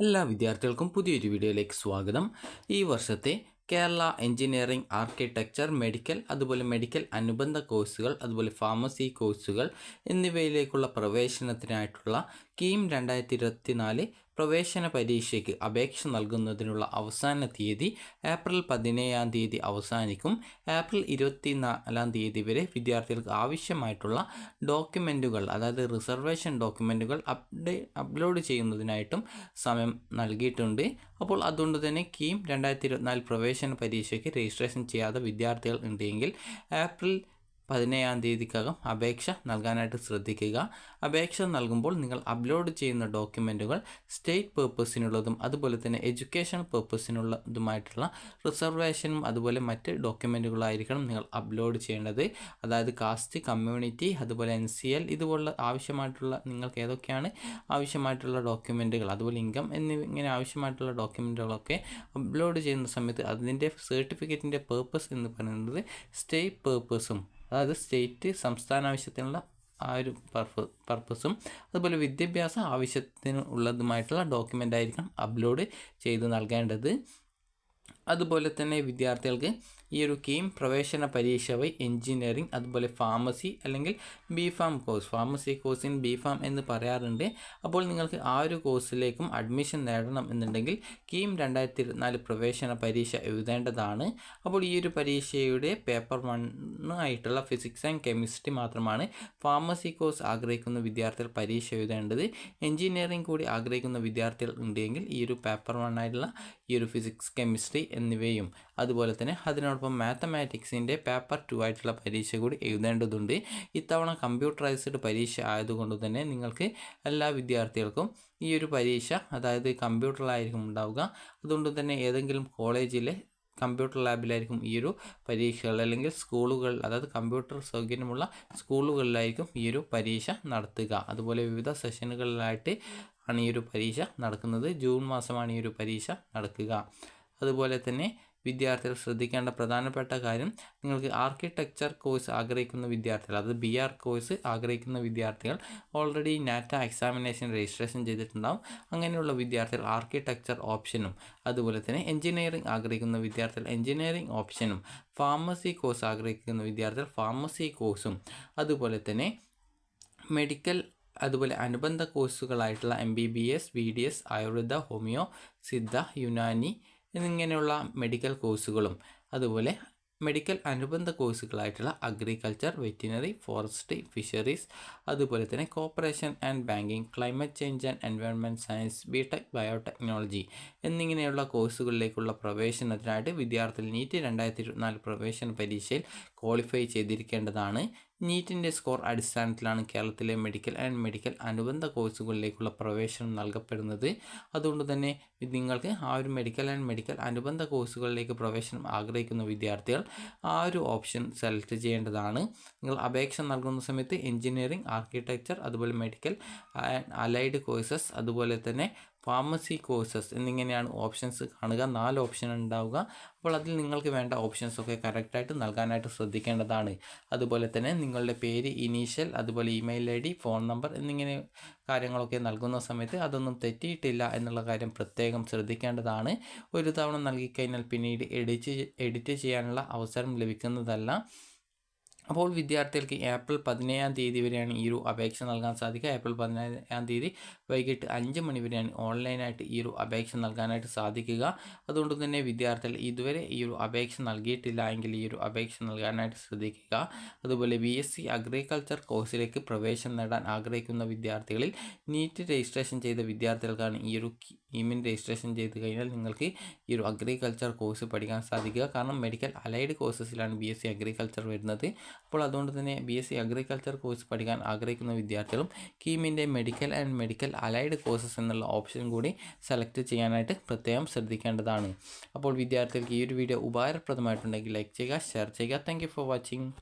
എല്ലാ വിദ്യാർത്ഥികൾക്കും പുതിയൊരു വീഡിയോയിലേക്ക് സ്വാഗതം. ഈ വർഷത്തെ കേരള എഞ്ചിനീയറിംഗ് ആർക്കിടെക്ചർ മെഡിക്കൽ അതുപോലെ മെഡിക്കൽ അനുബന്ധ കോഴ്സുകൾ അതുപോലെ ഫാർമസി കോഴ്സുകൾ എന്നിവയിലേക്കുള്ള പ്രവേശനത്തിനായിട്ടുള്ള കീം രണ്ടായിരത്തി ഇരുപത്തിനാല് പ്രവേശന പരീക്ഷയ്ക്ക് അപേക്ഷ നൽകുന്നതിനുള്ള അവസാന തീയതി ഏപ്രിൽ പതിനേഴാം തീയതി അവസാനിക്കും. ഏപ്രിൽ ഇരുപത്തി നാലാം തീയതി വരെ വിദ്യാർത്ഥികൾക്ക് ആവശ്യമായിട്ടുള്ള ഡോക്യുമെന്റുകൾ അതായത് റിസർവേഷൻ ഡോക്യുമെന്റുകൾ അപ്ഡേ അപ്ലോഡ് ചെയ്യുന്നതിനായിട്ടും സമയം നൽകിയിട്ടുണ്ട്. അപ്പോൾ അതുകൊണ്ട് തന്നെ കീം രണ്ടായിരത്തി ഇരുപത്തിനാല് പ്രവേശന പരീക്ഷയ്ക്ക് രജിസ്ട്രേഷൻ ചെയ്യാത്ത വിദ്യാർത്ഥികൾ ഉണ്ടെങ്കിൽ ഏപ്രിൽ പതിനേഴാം തീയതിക്കകം അപേക്ഷ നൽകാനായിട്ട് ശ്രദ്ധിക്കുക. അപേക്ഷ നൽകുമ്പോൾ നിങ്ങൾ അപ്ലോഡ് ചെയ്യുന്ന ഡോക്യുമെന്റുകൾ സ്റ്റേറ്റ് പേർപ്പസിനുള്ളതും അതുപോലെ തന്നെ എഡ്യൂക്കേഷൻ പേർപ്പസിനുള്ളതുമായിട്ടുള്ള റിസർവേഷനും അതുപോലെ മറ്റ് ഡോക്യുമെന്റുകളായിരിക്കണം നിങ്ങൾ അപ്ലോഡ് ചെയ്യേണ്ടത്. അതായത് കാസ്റ്റ് കമ്മ്യൂണിറ്റി അതുപോലെ എൻ സി എൽ ഇതുപോലുള്ള ആവശ്യമായിട്ടുള്ള നിങ്ങൾക്ക് ഏതൊക്കെയാണ് ആവശ്യമായിട്ടുള്ള ഡോക്യുമെന്റുകൾ അതുപോലെ ഇൻകം എന്നിങ്ങനെ ആവശ്യമായിട്ടുള്ള ഡോക്യുമെന്റുകളൊക്കെ അപ്ലോഡ് ചെയ്യുന്ന സമയത്ത് അതിന്റെ സർട്ടിഫിക്കറ്റിന്റെ പേർപ്പസ് എന്ന് പറയുന്നത് സ്റ്റേറ്റ് പേർപ്പസും അതായത് സ്റ്റേറ്റ് സംസ്ഥാന ആവശ്യത്തിനുള്ള ആ ഒരു പർപ്പ പർപ്പസും അതുപോലെ വിദ്യാഭ്യാസ ആവശ്യത്തിന് ഉള്ളതുമായിട്ടുള്ള ഡോക്യുമെന്റ് ആയിരിക്കണം അപ്ലോഡ് ചെയ്ത് നൽകേണ്ടത്. അതുപോലെ തന്നെ വിദ്യാർത്ഥികൾക്ക് ഈ ഒരു കീം പ്രവേശന പരീക്ഷ വഴി എൻജിനീയറിംഗ് അതുപോലെ ഫാർമസി അല്ലെങ്കിൽ ബി ഫാം കോഴ്സ് ഫാർമസി കോഴ്സിന് ബി ഫാം എന്ന് പറയാറുണ്ട്. അപ്പോൾ നിങ്ങൾക്ക് ആ ഒരു കോഴ്സിലേക്കും അഡ്മിഷൻ നേടണം എന്നുണ്ടെങ്കിൽ കീം രണ്ടായിരത്തി ഇരുപത്തിനാല് പ്രവേശന പരീക്ഷ എഴുതേണ്ടതാണ്. അപ്പോൾ ഈ ഒരു പരീക്ഷയുടെ പേപ്പർ വൺ ആയിട്ടുള്ള ഫിസിക്സ് ആൻഡ് കെമിസ്ട്രി മാത്രമാണ് ഫാർമസി കോഴ്സ് ആഗ്രഹിക്കുന്ന വിദ്യാർത്ഥികൾ പരീക്ഷ എഴുതേണ്ടത്. എൻജിനീയറിംഗ് കൂടി ആഗ്രഹിക്കുന്ന വിദ്യാർത്ഥികൾ ഉണ്ടെങ്കിൽ ഈ ഒരു പേപ്പർ വൺ ആയിട്ടുള്ള ഈ ഒരു ഫിസിക്സ് കെമിസ്ട്രി എന്നിവയും. അതുപോലെ തന്നെ അതിനോടൊപ്പം മാത്തമാറ്റിക്സിന്റെ പേപ്പർ ടു ആയിട്ടുള്ള പരീക്ഷ കൂടി എഴുതേണ്ടതുണ്ട്. ഇത്തവണ കമ്പ്യൂട്ടറൈസ്ഡ് പരീക്ഷ ആയതുകൊണ്ട് തന്നെ നിങ്ങൾക്ക് എല്ലാ വിദ്യാർത്ഥികൾക്കും ഈ ഒരു പരീക്ഷ അതായത് കമ്പ്യൂട്ടറിലായിരിക്കും ഉണ്ടാവുക. അതുകൊണ്ട് തന്നെ ഏതെങ്കിലും കോളേജിലെ കമ്പ്യൂട്ടർ ലാബിലായിരിക്കും ഈ ഒരു പരീക്ഷകൾ അല്ലെങ്കിൽ സ്കൂളുകൾ അതായത് കമ്പ്യൂട്ടർ സൗകര്യമുള്ള സ്കൂളുകളിലായിരിക്കും ഈ ഒരു പരീക്ഷ നടത്തുക. അതുപോലെ വിവിധ സെഷനുകളിലായിട്ട് ആണ് ഈ ഒരു പരീക്ഷ നടക്കുന്നത്. ജൂൺ മാസമാണ് ഈ ഒരു പരീക്ഷ നടക്കുക. അതുപോലെ തന്നെ വിദ്യാർത്ഥികൾ ശ്രദ്ധിക്കേണ്ട പ്രധാനപ്പെട്ട കാര്യം നിങ്ങൾക്ക് ആർക്കിടെക്ചർ കോഴ്സ് ആഗ്രഹിക്കുന്ന വിദ്യാർത്ഥികൾ അത് ബി ആർ കോഴ്സ് ആഗ്രഹിക്കുന്ന വിദ്യാർത്ഥികൾ ഓൾറെഡി നാറ്റ എക്സാമിനേഷൻ രജിസ്ട്രേഷൻ ചെയ്തിട്ടുണ്ടാവും. അങ്ങനെയുള്ള വിദ്യാർത്ഥികൾ ആർക്കിടെക്ചർ ഓപ്ഷനും അതുപോലെ തന്നെ എഞ്ചിനീയറിംഗ് ആഗ്രഹിക്കുന്ന വിദ്യാർത്ഥികൾ എഞ്ചിനീയറിംഗ് ഓപ്ഷനും ഫാർമസി കോഴ്സ് ആഗ്രഹിക്കുന്ന വിദ്യാർത്ഥികൾ ഫാർമസി കോഴ്സും അതുപോലെ തന്നെ മെഡിക്കൽ അതുപോലെ അനുബന്ധ കോഴ്സുകളായിട്ടുള്ള M B B S B D S Ayurveda homeo Siddha Unani എന്നിങ്ങനെയുള്ള മെഡിക്കൽ കോഴ്സുകളും അതുപോലെ മെഡിക്കൽ അനുബന്ധ കോഴ്സുകളായിട്ടുള്ള അഗ്രികൾച്ചർ വെറ്റിനറി ഫോറസ്ട്രി ഫിഷറീസ് അതുപോലെ തന്നെ cooperation and banking climate change and environment science B tech biotechnology എന്നിങ്ങനെയുള്ള കോഴ്സുകളിലേക്കുള്ള പ്രവേശനത്തിനായിട്ട് വിദ്യാർത്ഥികൾ നീറ്റ് രണ്ടായിരത്തി ഇരുപത്തിനാല് പ്രവേശന പരീക്ഷയിൽ ക്വാളിഫൈ ചെയ്തിരിക്കേണ്ടതാണ്. നീറ്റിന്റെ സ്കോർ അടിസ്ഥാനത്തിലാണ് കേരളത്തിലെ മെഡിക്കൽ ആൻഡ് മെഡിക്കൽ അനുബന്ധ കോഴ്സുകളിലേക്കുള്ള പ്രവേശനം നൽകപ്പെടുന്നത്. അതുകൊണ്ട് തന്നെ നിങ്ങൾക്ക് ആ ഒരു മെഡിക്കൽ ആൻഡ് മെഡിക്കൽ അനുബന്ധ കോഴ്സുകളിലേക്ക് പ്രവേശനം ആഗ്രഹിക്കുന്ന വിദ്യാർത്ഥികൾ ആ ഒരു ഓപ്ഷൻ സെലക്ട് ചെയ്യേണ്ടതാണ്. നിങ്ങൾ അപേക്ഷ നൽകുന്ന സമയത്ത് എഞ്ചിനീയറിംഗ് ആർക്കിടെക്ചർ അതുപോലെ മെഡിക്കൽ അലൈഡ് കോഴ്സസ് അതുപോലെ തന്നെ ഫാർമസി കോഴ്സസ് എന്നിങ്ങനെയാണ് ഓപ്ഷൻസ് കാണുക. നാല് ഓപ്ഷൻ ഉണ്ടാവുക. അപ്പോൾ അതിൽ നിങ്ങൾക്ക് വേണ്ട ഓപ്ഷൻസൊക്കെ കറക്റ്റായിട്ട് നൽകാനായിട്ട് ശ്രദ്ധിക്കേണ്ടതാണ്. അതുപോലെ തന്നെ നിങ്ങളുടെ പേര് ഇനീഷ്യൽ അതുപോലെ email I D phone number എന്നിങ്ങനെ കാര്യങ്ങളൊക്കെ നൽകുന്ന സമയത്ത് അതൊന്നും തെറ്റിയിട്ടില്ല എന്നുള്ള കാര്യം പ്രത്യേകം ശ്രദ്ധിക്കേണ്ടതാണ്. ഒരു തവണ നൽകിക്കഴിഞ്ഞാൽ പിന്നീട് എഡിറ്റ് എഡിറ്റ് ചെയ്യാനുള്ള അവസരം ലഭിക്കുന്നതല്ല. അപ്പോൾ വിദ്യാർത്ഥികൾക്ക് ഏപ്രിൽ പതിനേഴാം തീയതി വരെയാണ് ഈ ഒരു അപേക്ഷ നൽകാൻ സാധിക്കുക. ഏപ്രിൽ പതിനേഴാം തീയതി വൈകിട്ട് അഞ്ച് മണി വരെയാണ് ഓൺലൈനായിട്ട് ഈ ഒരു അപേക്ഷ നൽകാനായിട്ട് സാധിക്കുക. അതുകൊണ്ട് തന്നെ വിദ്യാർത്ഥികൾ ഇതുവരെ ഈ ഒരു അപേക്ഷ നൽകിയിട്ടില്ല എങ്കിൽ ഈ ഒരു അപേക്ഷ നൽകാനായിട്ട് ശ്രദ്ധിക്കുക. അതുപോലെ ബി എസ് സി അഗ്രികൾച്ചർ കോഴ്സിലേക്ക് പ്രവേശനം നേടാൻ ആഗ്രഹിക്കുന്ന വിദ്യാർത്ഥികളിൽ നീറ്റ് രജിസ്ട്രേഷൻ ചെയ്ത വിദ്യാർത്ഥികൾക്കാണ് ഈ ഒരു കീമിൻ രജിസ്ട്രേഷൻ ചെയ്ത് കഴിഞ്ഞാൽ നിങ്ങൾക്ക് ഈ ഒരു അഗ്രികൾച്ചർ കോഴ്സ് പഠിക്കാൻ സാധിക്കുക. കാരണം മെഡിക്കൽ അലൈഡ് കോഴ്സസിലാണ് ബി എസ് സി അഗ്രികൾച്ചർ വരുന്നത്. അപ്പോൾ അതുകൊണ്ട് തന്നെ B S C agriculture course പഠിക്കാൻ ആഗ്രഹിക്കുന്ന വിദ്യാർത്ഥികളും കീമിന്റെ medical and medical allied courses എന്നുള്ള ഓപ്ഷൻ കൂടി സെലക്ട് ചെയ്യാനായിട്ട് പ്രത്യേകം ശ്രദ്ധിക്കേണ്ടതാണ്. അപ്പോൾ വിദ്യാർത്ഥികൾക്ക് ഈ ഒരു വീഡിയോ ഉപകാരപ്രദമായിട്ടുണ്ടെങ്കിൽ ലൈക്ക് ചെയ്യുക ഷെയർ ചെയ്യുക. Thank for watching